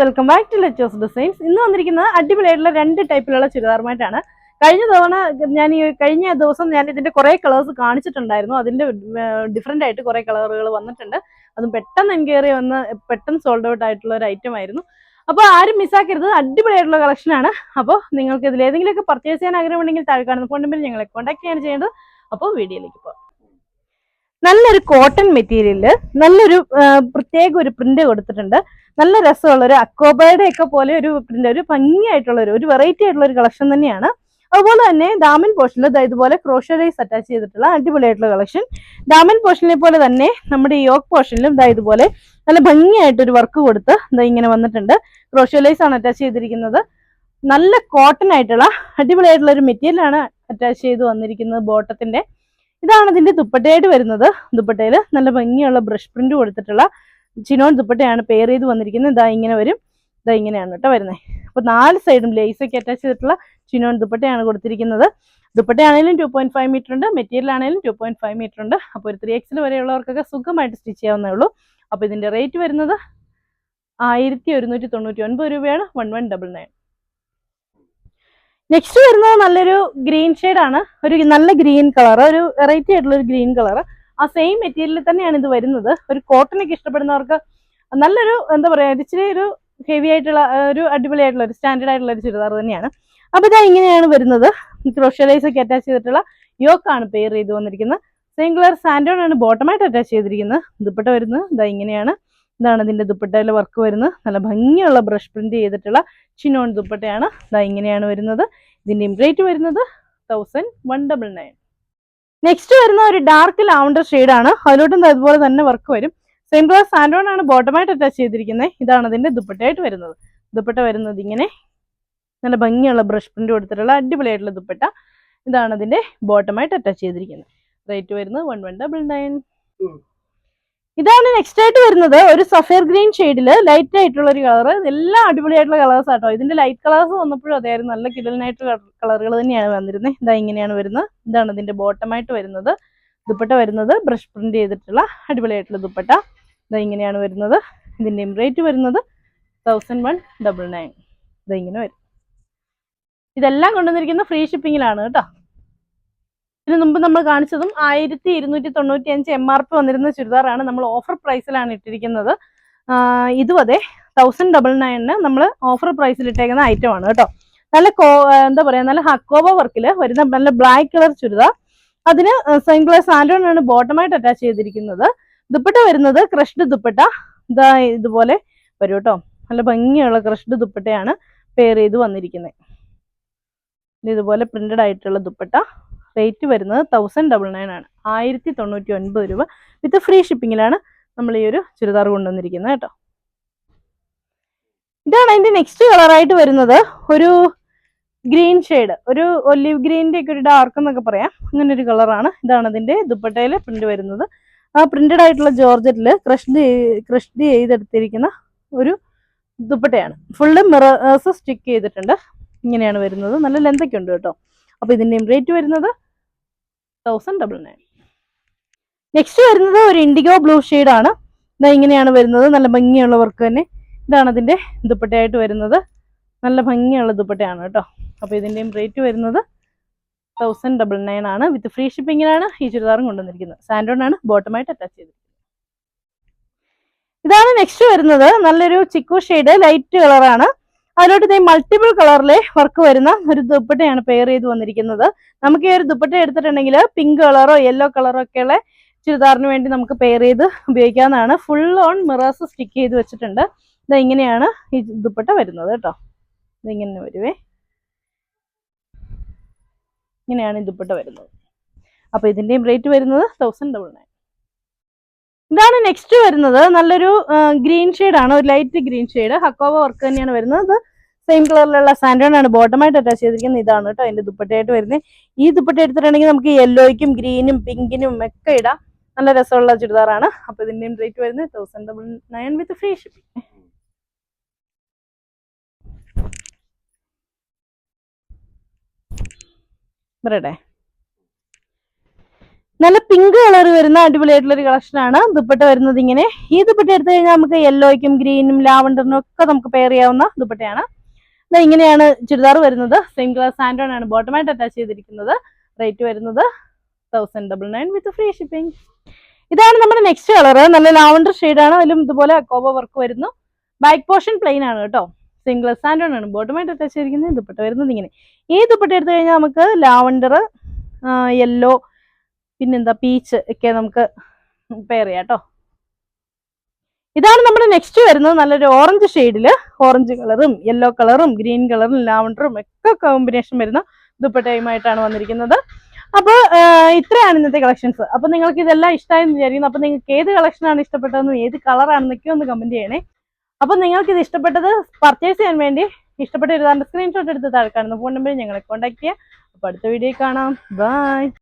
Welcome back to Lechu's designs ഇന്ന് വന്നിരിക്കുന്നത് അടിപൊളിയായിട്ടുള്ള രണ്ട് ടൈപ്പിലുള്ള ചുരിദാറുമായിട്ടാണ്. കഴിഞ്ഞ തവണ ഞാൻ ഈ കഴിഞ്ഞ ദിവസം ഞാൻ ഇതിന്റെ കുറെ കളേഴ്സ് കാണിച്ചിട്ടുണ്ടായിരുന്നു. അതിന്റെ ഡിഫറെന്റ് ആയിട്ട് കുറെ കളറുകൾ വന്നിട്ടുണ്ട്. അതും പെട്ടെന്ന് എൻക്വയറി വന്ന് പെട്ടെന്ന് സോൾഡ് ഔട്ട് ആയിട്ടുള്ള ഒരു ഐറ്റം ആയിരുന്നു. അപ്പോൾ ആരും മിസ്സാക്കരുത് അടിപൊളിയായിട്ടുള്ള കളക്ഷൻ ആണ്. അപ്പോൾ നിങ്ങൾക്ക് ഇതിൽ ഏതെങ്കിലുമൊക്കെ പർച്ചേസ് ചെയ്യാൻ ആഗ്രഹമുണ്ടെങ്കിൽ താഴെ കാണുന്ന ഫോൺ നമ്പറിൽ ഞങ്ങളെ കോൺടാക്ട് ചെയ്യാൻ ചെയ്യേണ്ടത്. അപ്പോൾ വീഡിയോയിലേക്ക് പോകാം. നല്ലൊരു കോട്ടൺ മെറ്റീരിയലിൽ നല്ലൊരു പ്രത്യേക ഒരു പ്രിന്റ് കൊടുത്തിട്ടുണ്ട്. നല്ല രസമുള്ള ഒരു അക്കോബയുടെ ഒക്കെ പോലെ ഒരു പ്രിന്റ് ഒരു ഭംഗിയായിട്ടുള്ള ഒരു വെറൈറ്റി ആയിട്ടുള്ള ഒരു കളക്ഷൻ തന്നെയാണ്. അതുപോലെ തന്നെ ഡാമൻ പോർഷനിൽ ഇതുപോലെ ക്രോഷറൈസ് അറ്റാച്ച് ചെയ്തിട്ടുള്ള അടിപൊളിയായിട്ടുള്ള കളക്ഷൻ ഡാമൻ പോർഷനിലെ പോലെ തന്നെ നമ്മുടെ ഈ യോക്ക് പോർഷനിലും ദാ ഇതുപോലെ നല്ല ഭംഗിയായിട്ടൊരു വർക്ക് കൊടുത്ത് ഇതാ ഇങ്ങനെ വന്നിട്ടുണ്ട്. ക്രോഷലൈസ് ആണ് അറ്റാച്ച് ചെയ്തിരിക്കുന്നത്. നല്ല കോട്ടൺ ആയിട്ടുള്ള അടിപൊളിയായിട്ടുള്ള ഒരു മെറ്റീരിയലാണ് അറ്റാച്ച് ചെയ്ത് വന്നിരിക്കുന്നത് ബോട്ടത്തിന്റെ ഇതാണ് ഇതിന്റെ ദുപ്പട്ടയായിട്ട് വരുന്നത്. ദുപ്പട്ടയിൽ നല്ല ഭംഗിയുള്ള ബ്രഷ് പ്രിന്റ് കൊടുത്തിട്ടുള്ള ചിനോൺ ദുപ്പട്ടയാണ് പെയർ ചെയ്ത് വന്നിരിക്കുന്നത്. ഇതാ ഇങ്ങനെ വരും. ഇതാ ഇങ്ങനെയാണ് കേട്ടോ വരുന്നത് അപ്പൊ നാല് സൈഡും ലേസ് ഒക്കെ അറ്റാച്ച് ചെയ്തിട്ടുള്ള ചിനോൺ ദുപ്പട്ടയാണ് കൊടുത്തിരിക്കുന്നത്. ദുപ്പട്ടയാണെങ്കിലും ടു പോയിന്റ് ഫൈവ് മീറ്റർ ഉണ്ട്. മെറ്റീരിയൽ ആണെങ്കിലും ടു പോയിന്റ് ഫൈവ് മീറ്റർ ഉണ്ട്. അപ്പോൾ ഒരു ത്രീ എക്സിൽ വരെയുള്ളവർക്കൊക്കെ സുഖമായിട്ട് സ്റ്റിച്ച് ചെയ്യാവുന്നേ ഉള്ളൂ. അപ്പോൾ ഇതിന്റെ റേറ്റ് വരുന്നത് ആയിരത്തി ഒരുന്നൂറ്റി തൊണ്ണൂറ്റി ഒൻപത് രൂപയാണ്. One one double nine next വരുന്നത് നല്ലൊരു ഗ്രീൻ ആണ്. ഒരു നല്ല ഗ്രീൻ കളർ ഒരു വെറൈറ്റി ആയിട്ടുള്ള ഒരു ഗ്രീൻ കളർ ആ സെയിം മെറ്റീരിയലിൽ തന്നെയാണ് ഇത് വരുന്നത്. ഒരു കോട്ടനൊക്കെ ഇഷ്ടപ്പെടുന്നവർക്ക് നല്ലൊരു എന്താ പറയാ ഇത് ഇച്ചിരി ഒരു ഹെവി ആയിട്ടുള്ള ഒരു അടിപൊളി ആയിട്ടുള്ള ഒരു സ്റ്റാൻഡേർഡ് ആയിട്ടുള്ള ഒരു ചുരിദാർ തന്നെയാണ്. അപ്പൊ ഇതാ ഇങ്ങനെയാണ് വരുന്നത്. ക്രോഷ്യലൈസ് ഒക്കെ അറ്റാച്ച് ചെയ്തിട്ടുള്ള യോക്കാണ് പെയർ ചെയ്ത് വന്നിരിക്കുന്നത്. കളർ സാൻഡോൺ ആണ് ബോട്ടമായിട്ട് അറ്റാച്ച് ചെയ്തിരിക്കുന്നത്. ദുപ്പട്ട വരുന്നത്. ഇതാ ഇങ്ങനെയാണ്. ഇതാണ് അതിന്റെ ദുപ്പട്ടയിലെ വർക്ക് വരുന്നത്. നല്ല ഭംഗിയുള്ള ബ്രഷ് പ്രിന്റ് ചെയ്തിട്ടുള്ള ചിനോൺ ദുപ്പട്ടയാണ്. ഇതാ ഇങ്ങനെയാണ് വരുന്നത്. ഇതിന്റെ റേറ്റ് വരുന്നത് thousand one double nine next വരുന്ന ഒരു ഡാർക്ക് ലാവണ്ടർ ആണ്. അതിലോട്ടും അതുപോലെ തന്നെ വർക്ക് വരും. സെയിം കളർ സാൻഡോൺ ആണ് ബോട്ടമായിട്ട് അറ്റാച്ച് ചെയ്തിരിക്കുന്നത് ഇതാണ് അതിന്റെ ദുപ്പട്ടയായിട്ട് വരുന്നത്. ദുപ്പട്ട വരുന്നത് ഇങ്ങനെ. നല്ല ഭംഗിയുള്ള ബ്രഷ് പ്രിന്റ് കൊടുത്തിട്ടുള്ള അടിപൊളിയായിട്ടുള്ള ദുപ്പട്ട. ഇതാണ് അതിന്റെ ബോട്ടമായിട്ട് അറ്റാച്ച് ചെയ്തിരിക്കുന്നത് റേറ്റ് വരുന്നത് വൺ വൺ ഡബിൾ നയൻ ഇതാണ് നെക്സ്റ്റ് ആയിട്ട് വരുന്നത്. ഒരു സഫയർ ഗ്രീൻ ഷെയ്ഡിൽ ലൈറ്റ് ആയിട്ടുള്ള ഒരു കളർ എല്ലാം അടിപൊളിയായിട്ടുള്ള കളേഴ്സ് ആട്ടോ. ഇതിന്റെ ലൈറ്റ് കളേഴ്സ് വന്നപ്പോഴും അതായിരുന്നു നല്ല കിടലിനായിട്ടുള്ള കളറുകൾ തന്നെയാണ് വന്നിരുന്നത് ഇതാ ഇങ്ങനെയാണ് വരുന്നത്. ഇതാണ് ഇതിന്റെ ബോട്ടമായിട്ട് വരുന്നത്. ദുപ്പട്ട വരുന്നത്. ബ്രഷ് പ്രിന്റ് ചെയ്തിട്ടുള്ള അടിപൊളിയായിട്ടുള്ള ദുപ്പട്ട. ഇതാ ഇങ്ങനെയാണ് വരുന്നത്. ഇതിന്റെ റേറ്റ് വരുന്നത് തൗസൻഡ് വൺ ഡബിൾ നയൻ ഇതാ ഇങ്ങനെ വരും. ഇതെല്ലാം കൊണ്ടുവന്നിരിക്കുന്നത് ഫ്രീ ഷിപ്പിങ്ങിലാണ് കേട്ടോ. ഇതിന് മുമ്പ് നമ്മൾ കാണിച്ചതും ആയിരത്തി ഇരുന്നൂറ്റി തൊണ്ണൂറ്റി അഞ്ച് എം ആർ പി വന്നിരുന്ന ചുരിദാറാണ് നമ്മൾ ഓഫർ പ്രൈസിലാണ് ഇട്ടിരിക്കുന്നത്. ഇതും അതെ തൗസൻഡ് ഡബിൾ നയനിന് നമ്മൾ ഓഫർ പ്രൈസിൽ ഇട്ടേക്കുന്ന ഐറ്റം ആണ് കേട്ടോ. നല്ല കോ എന്താ പറയാ നല്ല ഹക്കോബ വർക്കിൽ വരുന്ന നല്ല ബ്ലാക്ക് കളർ ചുരിദാർ. അതിന് സെയിം കളർ സാൻഡോൺ ആണ് ബോട്ടമായിട്ട് അറ്റാച്ച് ചെയ്തിരിക്കുന്നത്. ദുപ്പട്ട വരുന്നത് ക്രഷ്ഡ് ദുപ്പട്ട. ഇതാ ഇതുപോലെ വരും കേട്ടോ. നല്ല ഭംഗിയുള്ള ക്രഷ്ഡ് ദുപ്പട്ടയാണ് പെയർ ചെയ്ത് വന്നിരിക്കുന്നത്. ഇതുപോലെ പ്രിന്റഡ് ആയിട്ടുള്ള ദുപ്പട്ട. റേറ്റ് വരുന്നത് തൗസൻഡ് ഡബിൾ നയൻ ആണ്. ആയിരത്തി തൊണ്ണൂറ്റി ഒൻപത് രൂപ വിത്ത് ഫ്രീ ഷിപ്പിങ്ങിലാണ് നമ്മൾ ഈ ഒരു ചുരിദാർ കൊണ്ടുവന്നിരിക്കുന്നത് കേട്ടോ. ഇതാണ് അതിന്റെ നെക്സ്റ്റ് കളറായിട്ട് വരുന്നത്. ഒരു ഗ്രീൻ ഷെയ്ഡ് ഒരു ഒലിവ് ഗ്രീനിന്റെ ഒക്കെ ഒരു ഡാർക്ക് എന്നൊക്കെ പറയാം. അങ്ങനെ ഒരു കളറാണ് ഇതാണ് അതിന്റെ ദുപ്പട്ടയിൽ പ്രിന്റ് വരുന്നത്. ആ പ്രിന്റഡ് ആയിട്ടുള്ള ജോർജറ്റിൽ ക്രഷ്ഡ് ക്രഷ്ഡ് ചെയ്തെടുത്തിരിക്കുന്ന ഒരു ദുപ്പട്ടയാണ്. ഫുള്ള് മിറേഴ്സ് സ്റ്റിക്ക് ചെയ്തിട്ടുണ്ട്. ഇങ്ങനെയാണ് വരുന്നത്. നല്ല ലെന്തൊക്കെ ഉണ്ട് കേട്ടോ. അപ്പൊ ഇതിന്റെയും റേറ്റ് വരുന്നത് തൗസൻഡ് ഡബിൾ നയൻ നെക്സ്റ്റ് വരുന്നത് ഒരു ഇൻഡിഗോ ബ്ലൂ ആണ്. ഇതാ ഇങ്ങനെയാണ് വരുന്നത്. നല്ല ഭംഗിയുള്ള വർക്ക് തന്നെ. ഇതാണ് അതിന്റെ ദുപ്പട്ടയായിട്ട് വരുന്നത്. നല്ല ഭംഗിയുള്ള ദുപ്പട്ടയാണ് കേട്ടോ. അപ്പോൾ ഇതിന്റെയും റേറ്റ് വരുന്നത് തൗസൻഡ് ഡബിൾ നയൻ ആണ്. വിത്ത് ഫ്രീ ഷിപ്പിങ്ങിലാണ് ഈ ചുരിദാറും കൊണ്ടുവന്നിരിക്കുന്നത്. സാൻഡോൺ ആണ് ബോട്ടമായിട്ട് അറ്റാച്ച് ചെയ്തിരിക്കുന്നത്. ഇതാണ് നെക്സ്റ്റ് വരുന്നത്. നല്ലൊരു ചിക്കു ഷെയ്ഡ് ലൈറ്റ് കളറാണ് അതിലോട്ട് ഇതേ മൾട്ടിപ്പിൾ കളറിലെ വർക്ക് വരുന്ന ഒരു ദുപ്പട്ടയാണ് പെയർ ചെയ്ത് വന്നിരിക്കുന്നത്. നമുക്ക് ഈ ഒരു ദുപ്പട്ട എടുത്തിട്ടുണ്ടെങ്കിൽ പിങ്ക് കളറോ യെല്ലോ കളറോ ഒക്കെ ഒക്കെയുള്ള ചുരിദാറിന് വേണ്ടി നമുക്ക് പെയർ ചെയ്ത് ഉപയോഗിക്കാവുന്നതാണ്. ഫുൾ ഓൺ മിറേഴ്സ് സ്റ്റിക്ക് ചെയ്ത് വെച്ചിട്ടുണ്ട്. ഇത് ഇങ്ങനെയാണ് ഈ ദുപ്പട്ട വരുന്നത് കേട്ടോ. ഇതിങ്ങനെ വരുവേ. ഇങ്ങനെയാണ് ഈ ദുപ്പട്ട വരുന്നത്. അപ്പൊ ഇതിന്റെയും റേറ്റ് വരുന്നത് തൗസൻഡ് ഡബിൾ നയൻ ഇതാണ് നെക്സ്റ്റ് വരുന്നത്. നല്ലൊരു ഗ്രീൻ ആണ്. ഒരു ലൈറ്റ് ഗ്രീൻ ഷെയ്ഡ് ഹക്കോവ വർക്ക് തന്നെയാണ് വരുന്നത്. സെയിം കളറിലുള്ള സാൻഡോൺ ആണ് ബോട്ടമായിട്ട് അറ്റാച്ച് ചെയ്തിരിക്കുന്നത്. ഇതാണ് കേട്ടോ അതിന്റെ ദുപ്പട്ടയായിട്ട് വരുന്നത്. ഈ ദുപ്പട്ട എടുത്തിട്ടുണ്ടെങ്കിൽ നമുക്ക് യെല്ലോയ്ക്കും ഗ്രീനും പിങ്കിനും ഒക്കെ ഇടാം. നല്ല രസമുള്ള ചുരിദാറാണ്. അപ്പൊ ഇതിന്റെയും റേറ്റ് വരുന്നത് thousand double nine with free shipping നല്ല പിങ്ക് കളർ വരുന്ന അടിപൊളിയായിട്ടുള്ള ഒരു കളക്ഷനാണ് ദുപ്പട്ട വരുന്നത് ഇങ്ങനെ. ഈ ദുപ്പട്ട എടുത്തു കഴിഞ്ഞാൽ നമുക്ക് യെല്ലോയ്ക്കും ഗ്രീനും ലാവണ്ടറിനും ഒക്കെ നമുക്ക് പെയർ ചെയ്യാവുന്ന ദുപ്പട്ടയാണ്. ഇങ്ങനെയാണ് ചുരിദാർ വരുന്നത്. സെയിം ക്ലാസ് ആൻഡ്രോൺ ആണ് ബോട്ടമായിട്ട് അറ്റാച്ച് ചെയ്തിരിക്കുന്നത്. റേറ്റ് വരുന്നത് thousand double nine with free shipping ഇതാണ് നമ്മുടെ നെക്സ്റ്റ് കളർ നല്ല ലാവണ്ടർ ആണ്. അതിലും ഇതുപോലെ കോബ വർക്ക് വരുന്നു. ബാക്ക് പോർഷൻ പ്ലെയിൻ ആണ് കേട്ടോ. സിംഗിൾ ആൻഡ്രോൺ ആണ്. ബോട്ടമായിട്ട് അറ്റാച്ച് ചെയ്തിരിക്കുന്നത് ദുപ്പട്ട വരുന്നത് ഇങ്ങനെ. ഈ ദുപ്പട്ട എടുത്തു കഴിഞ്ഞാൽ നമുക്ക് ലാവണ്ടർ യെല്ലോ പിന്നെന്താ പീച്ച് ഒക്കെ നമുക്ക് പെയർ ചെയ്യാം കേട്ടോ. ഇതാണ് നമ്മുടെ നെക്സ്റ്റ് വരുന്നത്. നല്ലൊരു ഓറഞ്ച് ഷെയ്ഡിൽ ഓറഞ്ച് കളറും യെല്ലോ കളറും ഗ്രീൻ കളറും ലാവണ്ടറും ഒക്കെ കോമ്പിനേഷൻ വരുന്ന ദുപ്പട്ടയുമായിട്ടാണ് വന്നിരിക്കുന്നത്. അപ്പോൾ ഇത്രയാണ് ഇന്നത്തെ കളക്ഷൻസ് അപ്പോൾ നിങ്ങൾക്ക് ഇതെല്ലാം ഇഷ്ടമായെന്ന് വിചാരിക്കുന്നു. അപ്പോൾ നിങ്ങൾക്ക് ഏത് കളക്ഷനാണ് ഇഷ്ടപ്പെട്ടതെന്നും ഏത് കളറാണെന്നൊക്കെ ഒന്ന് കമന്റ് ചെയ്യണേ. അപ്പോൾ നിങ്ങൾക്ക് ഇത് ഇഷ്ടപ്പെട്ടത് പർച്ചേസ് ചെയ്യാൻ വേണ്ടി ഇഷ്ടപ്പെട്ട ഒരു സ്ക്രീൻഷോട്ട് എടുത്ത് താഴെ കാണുന്ന ഫോൺ നമ്പറിൽ ഞങ്ങളെ കോൺടാക്ട് ചെയ്യുക. അപ്പോൾ അടുത്ത വീഡിയോ കാണാം. ബൈ